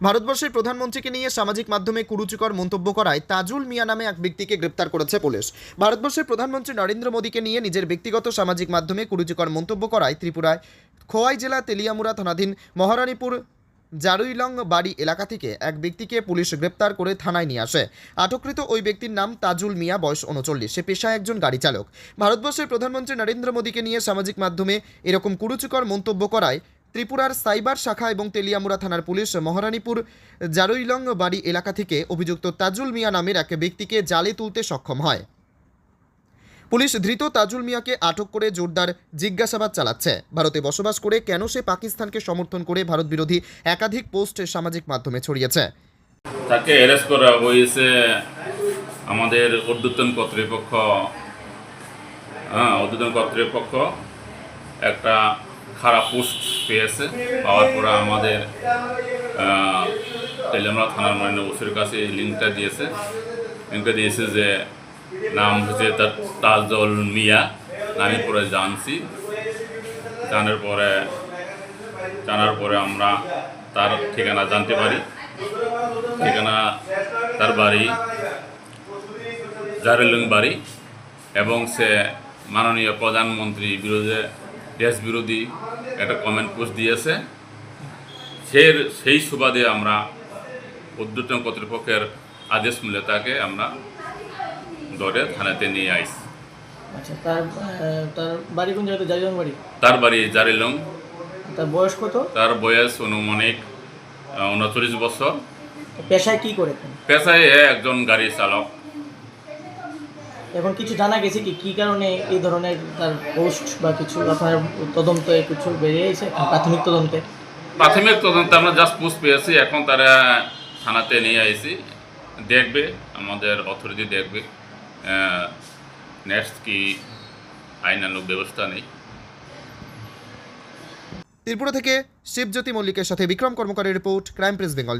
ভারতবর্ষের প্রধানমন্ত্রীকে নিয়ে সামাজিক মাধ্যমে কুরুচিকর মন্তব্য করায় তাজুল মিয়া নামে এক ব্যক্তিকে গ্রেপ্তার করেছে পুলিশ। ভারতবর্ষের প্রধানমন্ত্রী নরেন্দ্র মোদীকে নিয়ে নিজের ব্যক্তিগত সামাজিক মাধ্যমে কুরুচিকর মন্তব্য করায় ত্রিপুরায় খোয়াই জেলা তেলিয়ামুরা থানাধীন মহারানীপুর জারুইলং বাড়ি এলাকা থেকে এক ব্যক্তিকে পুলিশ গ্রেপ্তার করে থানায় নিয়ে আসে। আটককৃত ওই ব্যক্তির নাম তাজুল মিয়া, বয়স উনচল্লিশ। সে পেশায় একজন গাড়ি চালক। ভারতবর্ষের প্রধানমন্ত্রী নরেন্দ্র মোদীকে নিয়ে সামাজিক মাধ্যমে এরকম কুরুচিকর মন্তব্য করায় ত্রিপুরার সাইবার শাখা এবং তেলিয়ামুড়া থানার পুলিশ মহারানীপুর জারুইলং বাড়ি এলাকা থেকে অভিযুক্ত তাজুল মিয়া নামের এক ব্যক্তিকে জালে তুলতে সক্ষম হয়। পুলিশ ধৃত তাজুল মিয়াকে আটক করে জোরদার জিজ্ঞাসাবাদ চালাচ্ছে। ভারতে বসবাস করে কেন সে পাকিস্তানকে সমর্থন করে ভারত বিরোধী একাধিক পোস্ট সামাজিক মাধ্যমে ছড়িয়েছে। তাকে অ্যারেস্ট করা হয়েছে আমাদের ঊর্ধ্বতন কর্তৃপক্ষ। হ্যাঁ ঊর্ধ্বতন কর্তৃপক্ষ একটা খারাপ পোস্ট পেয়েছে। পাওয়ার পরে আমাদের তেলেমরা থানার মান্য ওসির কাছে লিঙ্কটা দিয়েছে। লিঙ্কটা দিয়েছে যে, নাম হচ্ছে তার তাজল মিয়া। আমি পরে জানছি। জানার পরে জানার পরে আমরা তার ঠিকানা জানতে পারি। ঠিকানা তার বাড়ি, জারেলুং বাড়ি। এবং সে মাননীয় প্রধানমন্ত্রী বিরোধী দেশ বিরোধী একটা কমেন্ট পোস্ট দিয়েছে। সে সেই সুবাদে আমরা উদ্যোতন কর্তৃপক্ষের আদেশ মিলে তাকে আমরা ধরে থানাতে নিয়ে আইছি। আচ্ছা তার তার বাড়ি কোন জায়গাতে? জারিবাং বাড়ি? তার বাড়ি জারিলং। তার বয়স কত? তার বয়স অনুমানিক উনচল্লিশ বছর। পেশায় কি করে? পেশায় একজন গাড়ি চালক। এখন কিছু জানা গেছে কি কি কারণে এই ধরনের তার পোস্ট বা কিছু আপনার তদন্তে কিছু বেরিয়েছে প্রাথমিক তদন্তে? প্রাথমিক তদন্তে আমরা জাস্ট পোস্ট পেয়েছি এখন তারা থানাতে নিয়ে আইছি দেখবে আমাদের অথরিটি দেখবে। নেক্সট কি আইনানুক ব্যবস্থা নেই। ত্রিপুরা থেকে শিবজ্যোতি মল্লিকের সাথে বিক্রম কর্মকারের রিপোর্ট ক্রাইম প্রেস বেঙ্গল